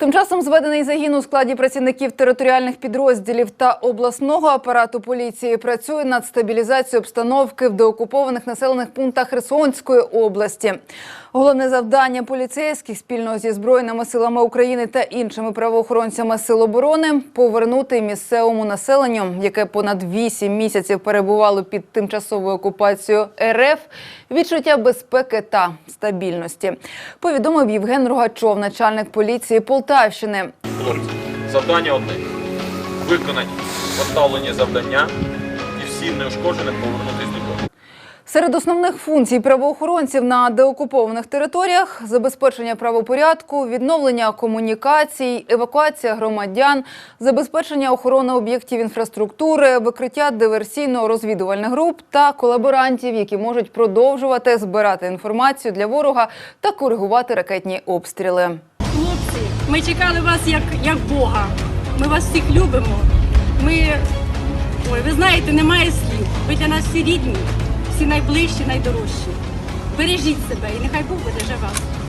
Тим часом зведений загін у складі працівників територіальних підрозділів та обласного апарату поліції працює над стабілізацією обстановки в деокупованих населених пунктах Херсонської області. Головне завдання поліцейських спільно зі збройними силами України та іншими правоохоронцями сил оборони повернути місцевому населенню, яке понад 8 місяців перебувало під тимчасовою окупацією РФ, відчуття безпеки та стабільності. Повідомив Євген Рогачов, начальник поліції Полтавщини. Завдання одне. Виконати поставлені завдання і всім неушкодженим повернутися додому. Серед основних функцій правоохоронців на деокупованих територіях забезпечення правопорядку, відновлення комунікацій, евакуація громадян, забезпечення охорони об'єктів інфраструктури, викриття диверсійно-розвідувальних груп та колаборантів, які можуть продовжувати збирати інформацію для ворога та коригувати ракетні обстріли. Хлопці, ми чекали вас як, як Бога. Ми вас всіх любимо. Ми, ой, ви знаєте, немає слів. Ви для нас всі рідні, всі найближчі, найдорожчі. Бережіть себе і нехай Бог береже вас.